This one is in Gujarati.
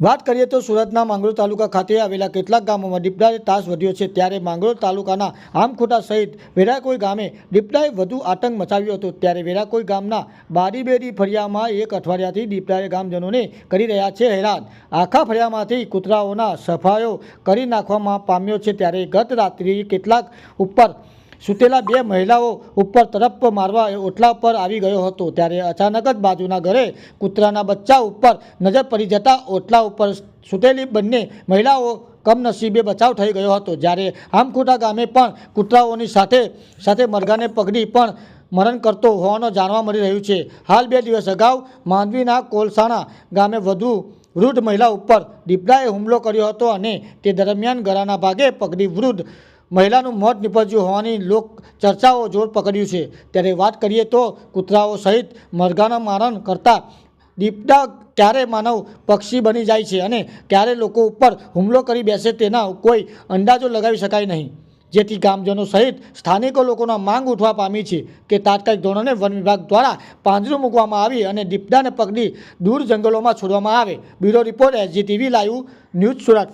વાત કરીએ તો સુરતના માંગરોળ તાલુકા ખાતે આવેલા કેટલાક ગામોમાં દીપડાએ તાસ વધ્યો છે. ત્યારે માંગરોળ તાલુકાના આમખોટા સહિત વેરાકોઈ ગામે દીપડાએ વધુ આતંક મચાવ્યો હતો. ત્યારે વેરાકોઈ ગામના બારીબેરી ફળિયામાં એક અઠવાડિયાથી દીપડાએ ગામજનોને કરી રહ્યા છે હેરાન. આખા ફળિયામાંથી કૂતરાઓના સફાયો કરી નાખવામાં પામ્યો છે. ત્યારે ગત રાત્રિ કેટલાક ઉપર સૂતેલા બે મહિલાઓ ઉપર તરફ મારવા ઓટલા પર આવી ગયો હતો. ત્યારે અચાનક જ બાજુના ઘરે કૂતરાના બચ્ચા ઉપર નજર પડી જતા ઓટલા ઉપર સૂતેલી બંને મહિલાઓ કમનસીબે બચાવ થઈ ગયો હતો. જ્યારે આમખોટા ગામે પણ કૂતરાઓની સાથે સાથે મરઘાને પકડી પણ મરણ કરતો હોવાનું જાણવા મળી રહ્યું છે. હાલ બે દિવસ અગાઉ માંડવીના કોલસાણા ગામે વધુ વૃદ્ધ મહિલા ઉપર દીપડાએ હુમલો કર્યો હતો અને તે દરમિયાન ગળાના ભાગે પકડી વૃદ્ધ મહિલાનું મોત નિપજ્યું હોવાની લોક ચર્ચાઓ જોર પકડ્યું છે. ત્યારે વાત કરીએ તો કૂતરાઓ સહિત મરઘાના મારણ કરતા દીપડા ક્યારે માનવ પક્ષી બની જાય છે અને ક્યારે લોકો ઉપર હુમલો કરી બેસે તેના કોઈ અંદાજો લગાવી શકાય નહીં. જેથી ગામજનો સહિત સ્થાનિકો લોકોના માંગ ઉઠવા પામી છે કે તાત્કાલિક ધોરણે વન વિભાગ દ્વારા પાંજરું મૂકવામાં આવી અને દીપડાને પકડી દૂર જંગલોમાં છોડવામાં આવે. Bureau report SG TV live news Surat.